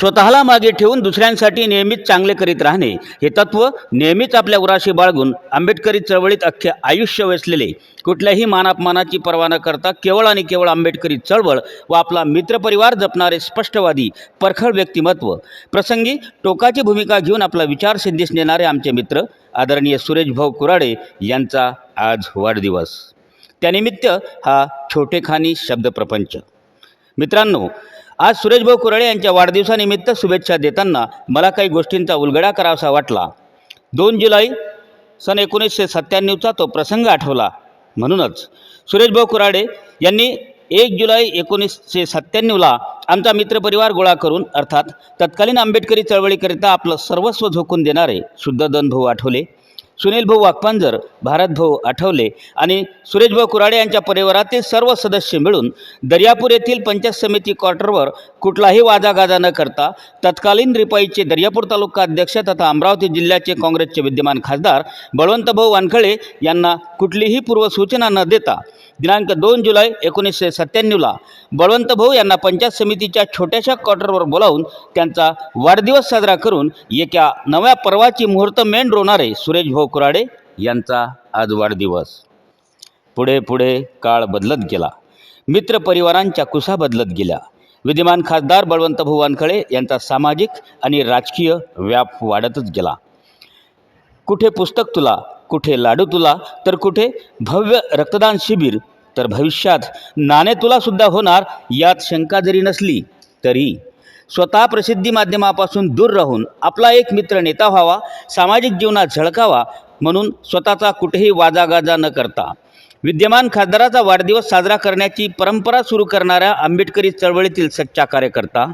स्वतःला मागे ठेवून दुसऱ्यांसाठी नेहमीच चांगले करीत राहणे हे तत्त्व नेहमीच आपल्या उराशी बाळगून आंबेडकरी चळवळीत अख्खे आयुष्य वेचलेले. कुठल्याही मानापमानाची पर्वा न करता केवळ आणि केवळ आंबेडकरी चळवळ व आपला मित्रपरिवार जपणारे स्पष्टवादी परखड व्यक्तिमत्व. प्रसंगी टोकाची भूमिका घेऊन आपला विचार सिद्धीस नेणारे आमचे मित्र आदरणीय सुरेश भाऊ कुराडे यांचा आज वाढदिवस. त्यानिमित्त हा छोटेखानी शब्दप्रपंच. मित्रांनो आज सुरेशभाऊ कुरळे यांच्या वाढदिवसानिमित्त शुभेच्छा देताना मला काही गोष्टींचा उलगडा करावासा वाटला. दोन जुलै सन एकोणीसशे सत्त्याण्णवचा तो प्रसंग आठवला. म्हणूनच सुरेशभाऊ कुराडे यांनी एक जुलै एकोणीसशे सत्त्याण्णवला आमचा मित्रपरिवार गोळा करून अर्थात तत्कालीन आंबेडकरी चळवळीकरिता आपलं सर्वस्व झोकून देणारे शुद्धदन भाऊ आठवले. सुनील भाऊ वाकपांजर भारतभाऊ आठवले आणि सुरेशभाऊ कुराडे यांच्या परिवारातील सर्व सदस्य मिळून दर्यापूर येथील पंचायत समिती क्वार्टरवर कुठलाही वादागादा न करता तत्कालीन रिपाईचे दर्यापूर तालुका अध्यक्ष तथा अमरावती जिल्ह्याचे काँग्रेसचे विद्यमान खासदार बळवंतभाऊ वानखळे यांना कुठलीही पूर्वसूचना न देता दिनांक दोन जुलै एकोणीसशे सत्त्याण्णवला बळवंत भाऊ यांना पंचायत समितीच्या छोट्याशा क्वार्टरवर बोलावून त्यांचा वाढदिवस साजरा करून एका नव्या पर्वाची मुहूर्त मेन रोवणारे सुरेशभाऊ कुराडे यांचा आज वाढदिवस. पुढे पुढे काळ बदलत गेला. मित्रपरिवारांच्या कुसा बदलत गेल्या. विद्यमान खासदार बळवंतभाऊ वानखळे यांचा सामाजिक आणि राजकीय व्याप वाढतच गेला. कुठे पुस्तक तुला? कुठे लाडू तुला तर कुठे भव्य रक्तदान शिबिर. तर भविष्यात नाणे तुला सुद्धा होणार यात शंका जरी नसली तरी. स्वतः प्रसिद्धी माध्यमापासून दूर राहून आपला एक मित्र नेता व्हावा सामाजिक जीवनात झळकावा म्हणून स्वतःचा कुठेही वाजागाजा न करता. विद्यमान खासदाराचा वाढदिवस साजरा करण्याची परंपरा सुरू करणाऱ्या आंबेडकरी चळवळीतील सच्चा कार्यकर्ता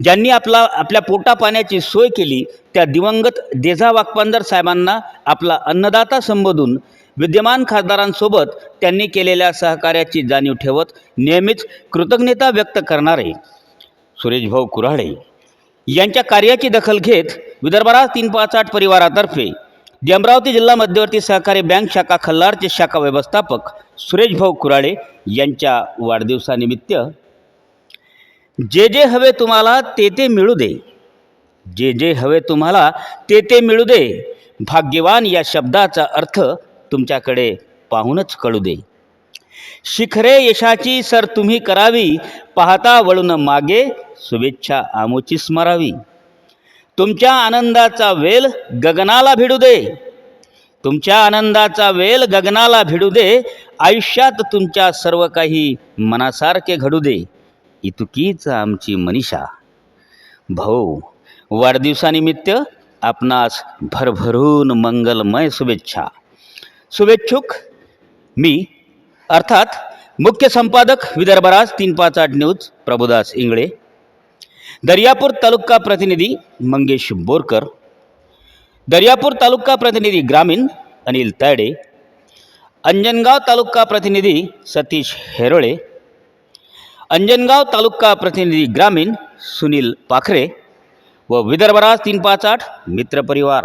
ज्यांनी आपला आपल्या पोटा पाण्याची सोय केली त्या दिवंगत देझा वाकपांदर साहेबांना आपला अन्नदाता संबोधून विद्यमान खासदारांसोबत त्यांनी केलेल्या सहकार्याची जाणीव ठेवत नेहमीच कृतज्ञता व्यक्त करणारे सुरेशभाऊ कुऱ्हाडे यांच्या कार्याची दखल घेत विदर्भराज तीन पाच आठ परिवारातर्फे अमरावती जिल्हा मध्यवर्ती सहकारी बँक शाखा खल्लारचे शाखा व्यवस्थापक सुरेशभाऊ कुराडे यांच्या वाढदिवसानिमित्त जे जे हवे तुम्हाला ते ते मिळू दे. जे जे हवे तुम्हाला ते ते मिळू दे. भाग्यवान या शब्दाचा अर्थ तुमच्याकडे पाहूनच कळू दे. शिखरे यशाची सर तुम्ही करावी पाहता वळून मागे शुभेच्छा आमोची स्मरावी. तुमच्या आनंदाचा वेल गगनाला भिडू दे. तुमच्या आनंदाचा वेल गगनाला भिडू दे. आयुष्यात तुमच्या सर्व काही मनासारखे घडू दे. इतुकीच आमची मनीषा. भाऊ वाढदिवसानिमित्त आपणास भरभरून मंगलमय शुभेच्छा. शुभेच्छुक मी अर्थात मुख्य संपादक विदर्भराज तीन पाच आठ न्यूज प्रभुदास इंगळे. दर्यापूर तालुका प्रतिनिधी मंगेश बोरकर. दर्यापूर तालुका प्रतिनिधी ग्रामीण अनिल तायडे. अंजनगाव तालुका प्रतिनिधी सतीश हेरोळे. अंजनगाव तालुका प्रतिनिधी ग्रामीण सुनील पाखरे व विदर्भराज तीन पाच आठ मित्रपरिवार